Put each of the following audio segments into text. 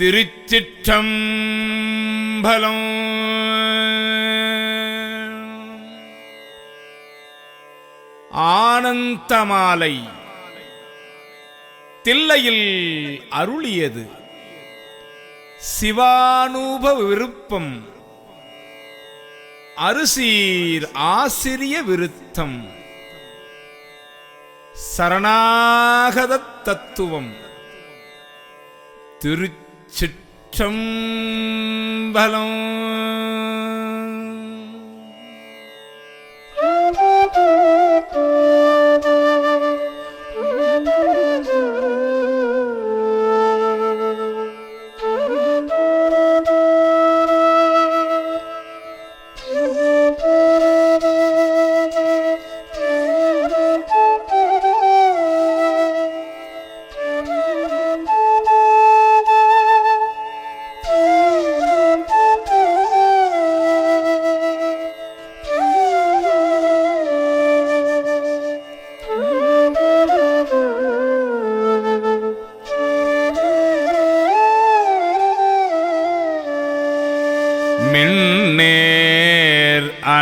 திருச்சிற்றம்பலம். ஆனந்தமாலை தில்லையில் அருளியது. சிவானூப விருப்பம். அரிசீர் ஆசிரிய விருத்தம். சரணாகத தத்துவம். திருச்சி சிற்றம்பலம்.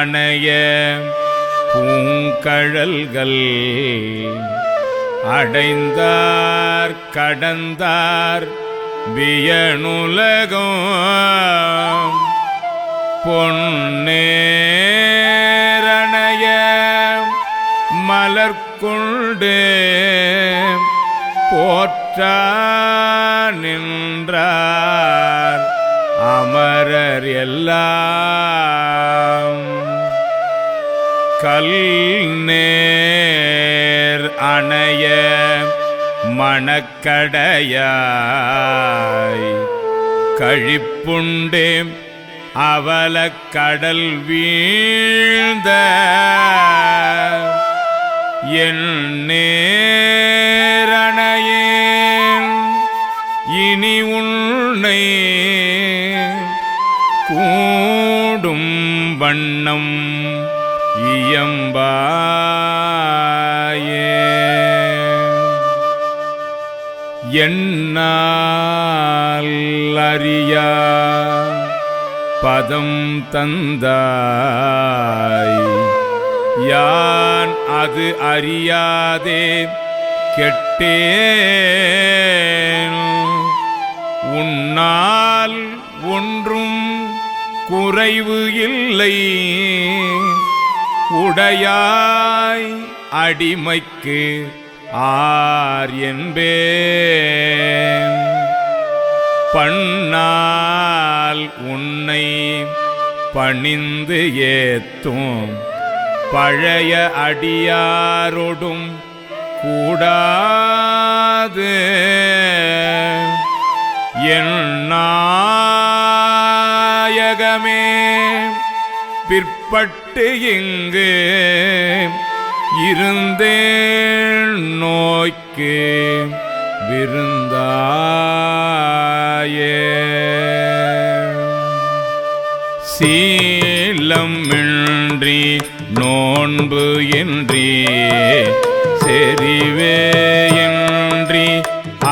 அணைய பூங்கழல்கள் அடைந்தார் கடந்தார் வியனுலகம். பொன்னேரணைய மலர்கொண்டு போற்றா நின்றார் அமரர் எல்லாம். கல் நேர் அணைய மணக்கடையாய். கழிப்புண்டே அவலக் கடல் வீழ்ந்த. என் என்னால் பதம் தந்தாய். யான் அது அறியாதே கெட்டேன். உன்னால் ஒன்றும் குறைவு இல்லை. உடையாய் அடிமைக்கு ஆர் என்பேன். பண்ணால் உன்னை பணிந்து ஏத்தும். பழைய அடியாரோடும் கூடாது. என்னாயகமே பிற்பட்டு இங்கு இருந்தேன் நோய்க்கு விருந்தாயே. சீலம் இன்றி நோன்பு இன்றி செறிவே இன்றி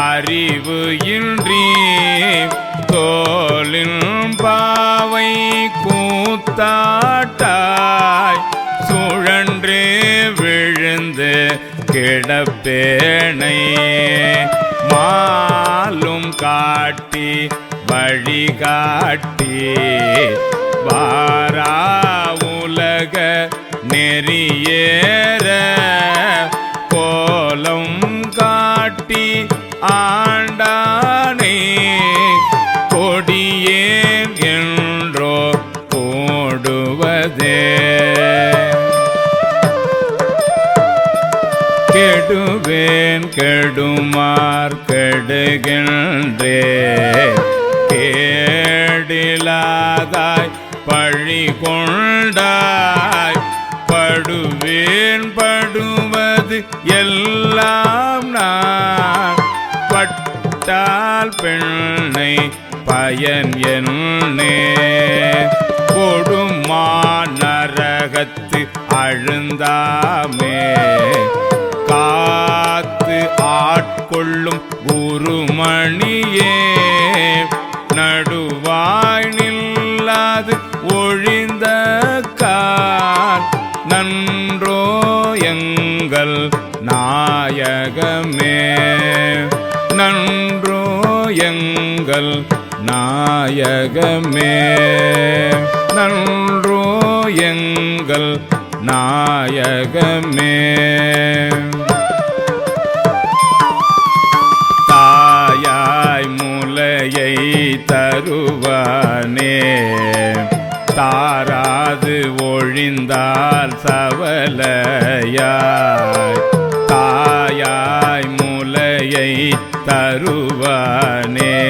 அறிவு இன்றி தோலின் பாவை கூத்தாட்டாய் சுழன்று விழுந்து கிடப்பேனை. காட்டி வழிகாட்டி. வாரா உலக நெறியேற கோலம் காட்டி ஆ கெடுமார் கெடுகின்றே. கேடிலாதாய் பழி கொண்டாய் படுவேன் படுவது எல்லாம் நான். பட்டால் பெண்ணை பயன் என்னே கொடுமா நரகத்து அழுந்தாமே. நாயகமே. நன்றோ எங்கள் நாயகமே. தாயாய் முலையை தருவானே. தாராது ஒழிந்தால் சவலையாய். தாயாய் முலையை தருவானே.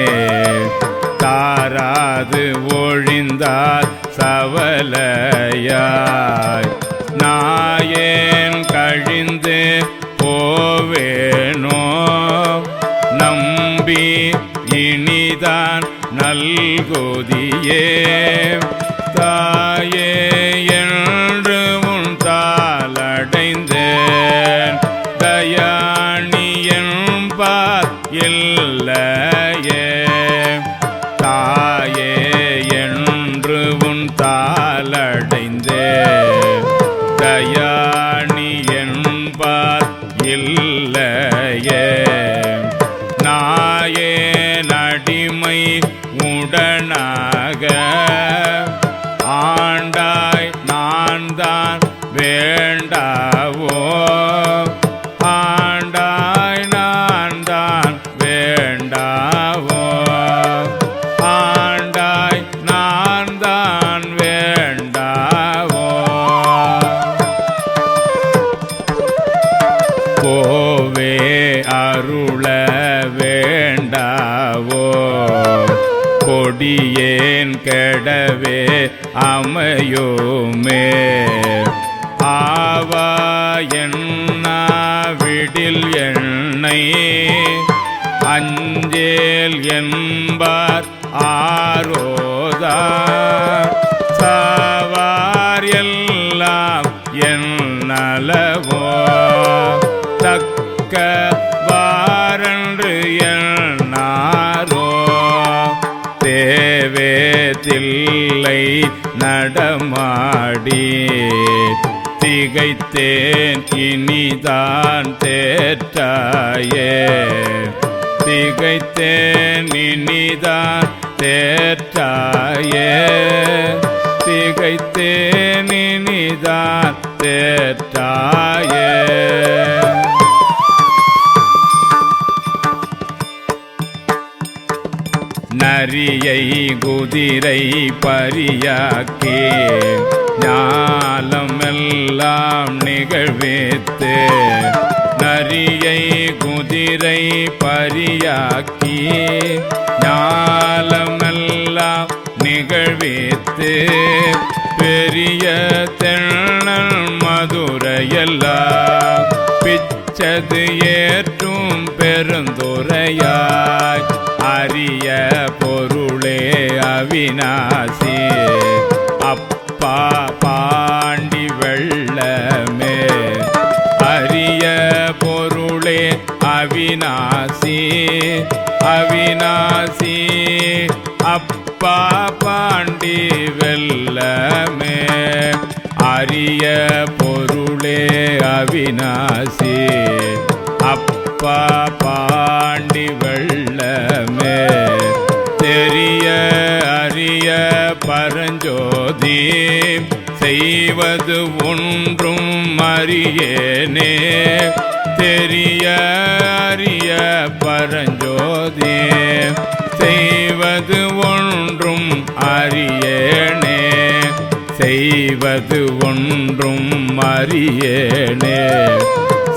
தாராது ஒழிந்தார் சவலையாய். நாயேன் கழிந்து போவேனோ? நம்பி இனிதான் நல்கோதியே. தாயே என் தாளடைந்தேன் தயா அடியேன் கெடவே அமையோமே. ஆவா விடில் எண்ணை அஞ்சேல் என்பார் ஆரோதா. சாவார் எல்லாம் என் நலவோ. தக்க தில்லை நடமாடி. திகைத்தேன் இனிதான் தேற்றாயே. திகைத்தேன் இனிதான் தேற்றாயே. திகைத்தேன் இனிதான் தேற்றாயே. நரியை குதிரை பரியாக்கே. ஞாலமெல்லாம் நிகழ்வித்து. நரியை குதிரை பரியாக்கி. ஞாலமெல்லாம் நிகழ்வித்து. பெரிய தெண்ணல் மதுரையெல்லாம். பிச்சது ஏற்றும் பெருந்துரையாய். அரிய பொருளே அவிநாசி அப்பா பாண்டி வெள்ளமே. அரிய பொருளே அவிநாசி அவிநாசி அப்பா பாண்டி வெள்ளமே. அரிய பொருளே அவிநாசி அப்பா பாண்டி வெள்ளமே. தெரிய அறிய பரஞ்சோதி செய்வது ஒன்றும் அறியேனே. தெரிய அறிய பரஞ்சோதி செய்வது ஒன்றும் அறியேனே. செய்வது ஒன்றும் அறியேனே.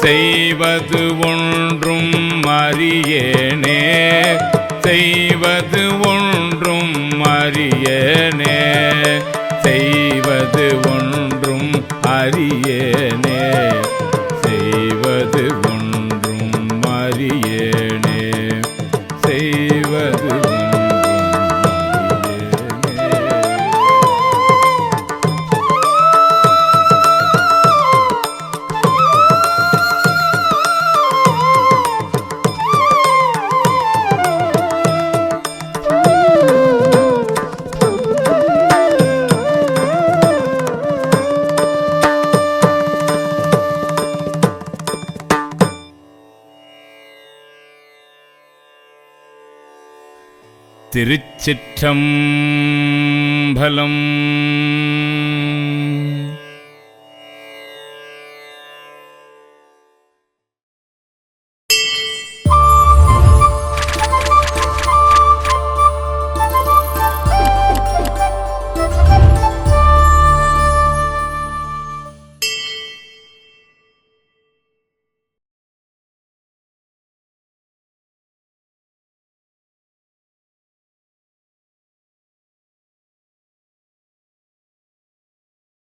செய்வது ஒன்றும் அறியேனே. செய்வது ஒன்றும் அறியேனே. திருச்சிற்றம்பலம்.